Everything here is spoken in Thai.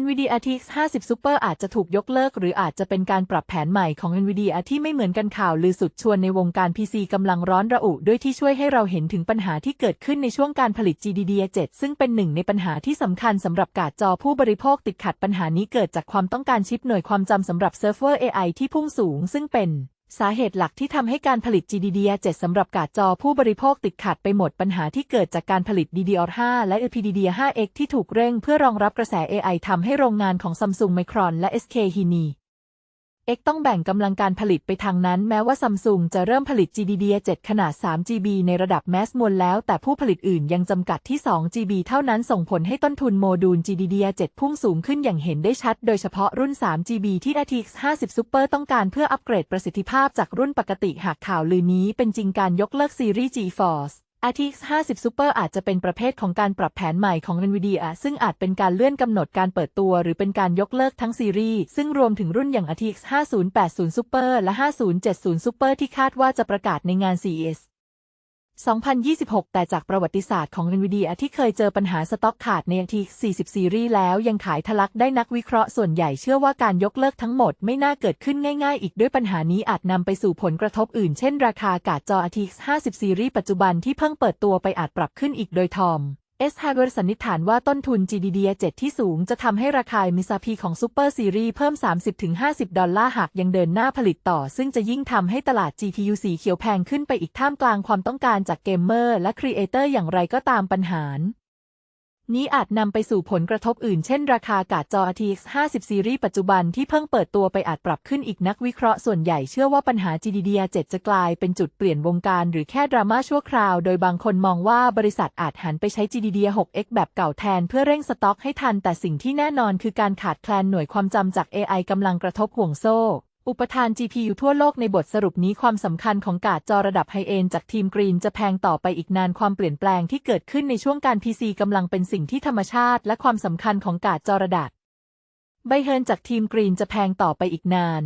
NVIDIA RTX 50 Super อาจจะถูกยกเลิก หรืออาจจะเป็นการปรับแผนใหม่ของ NVIDIA ที่ไม่เหมือนกันข่าวลือสุดชวนในวงการ PC กำลังร้อนระอุ ด้วยที่ช่วยให้เราเห็นถึงปัญหาที่เกิดขึ้นในช่วงการผลิต GDDR7 ซึ่งเป็นหนึ่งในปัญหาที่สำคัญสำหรับการ์ดจอผู้บริโภคติดขัดปัญหานี้เกิดจากความต้องการชิปหน่วยความจำสำหรับเซิร์ฟเวอร์ AI ที่พุ่งสูง ซึ่งเป็น สาเหตุหลักที่ทำให้การผลิต GDDR7 สำหรับการ์ดจอผู้บริโภคติดขัดไปหมดปัญหาที่เกิดจากการผลิต DDR5 และ LPDDR5X ที่ถูกเร่งเพื่อรองรับกระแส AI ทำให้โรงงานของ Samsung Micron และ SK Hynix X ต้องแบ่งกำลังการผลิตไปทางนั้น แม้ว่า Samsung จะเริ่มผลิต GDDR7 ขนาด 3GB ในระดับแมสมวลแล้ว แต่ผู้ผลิตอื่นยังจำกัดที่ 2GB เท่านั้นส่งผลให้ต้นทุนโมดูล GDDR7 พุ่งสูงขึ้นอย่างเห็นได้ชัด โดยเฉพาะรุ่น 3GB ที่ RTX 50 Super ต้องการเพื่ออัปเกรดประสิทธิภาพจากรุ่นปกติหากข่าวลือนี้เป็นจริงการยกเลิกซีรีส์ GeForce RTX 50 Super อาจจะเป็นประเภทของการปรับแผนใหม่ของ NVIDIA ซึ่งอาจเป็นการเลื่อนกำหนดการเปิดตัว หรือเป็นการยกเลิกทั้งซีรีส์ ซึ่งรวมถึงรุ่นอย่าง RTX 5080 Super และ 5070 Super ที่คาดว่าจะประกาศในงาน CES 2026 แต่จากประวัติศาสตร์ของ NVIDIA ที่เคยเจอปัญหาสต็อกขาดใน RTX 40 ซีรีส์แล้วยังขายทะลักได้นักวิเคราะห์ส่วนใหญ่เชื่อว่าการยกเลิกทั้งหมดไม่น่าเกิดขึ้นง่ายๆ อีกด้วยปัญหานี้อาจนำไปสู่ผลกระทบอื่นเช่นราคาการ์ดจอ RTX 50 ซีรีส์ปัจจุบันที่เพิ่งเปิดตัวไปอาจปรับขึ้นอีกโดยทอม เอสฮาร์เวอร์สันนิษฐานว่าต้นทุน GDDR7 ที่สูงจะทำให้ราคามิซาพีของซูเปอร์ซีรีส์เพิ่ม 30-50 ดอลลาร์หากยังเดินหน้าผลิตต่อ ซึ่งจะยิ่งทำให้ตลาด GPU สีเขียวแพงขึ้นไปอีกท่ามกลางความต้องการจากเกมเมอร์และครีเอเตอร์อย่างไรก็ตามปัญหา นี้อาจนำไปสู่ผลกระทบอื่นเช่นราคาการ์ดจอ RTX 50 ซีรีส์ปัจจุบันที่เพิ่งเปิดตัวไปอาจปรับขึ้นอีกนักวิเคราะห์ส่วนใหญ่เชื่อว่าปัญหา GDDR7 จะกลายเป็นจุดเปลี่ยนวงการหรือแค่ดราม่าชั่วคราว โดยบางคนมองว่าบริษัทอาจหันไปใช้ GDDR6X แบบเก่าแทนเพื่อเร่งสต็อกให้ทัน แต่สิ่งที่แน่นอนคือการขาดแคลนหน่วยความจำจาก AI กำลังกระทบห่วงโซ่ อุปทาน GPU ทั่วโลกในบทสรุปนี้ความสำคัญของการ์ดจอระดับไฮเอนจากทีมกรีนจะแพงต่อไปอีกนานความเปลี่ยนแปลงที่เกิดขึ้นในช่วงการ PC กำลังเป็นสิ่งที่ธรรมชาติ และความสำคัญของการ์ดจอระดับไบเฮิรนจากทีมกรีนจะแพงต่อไปอีกนาน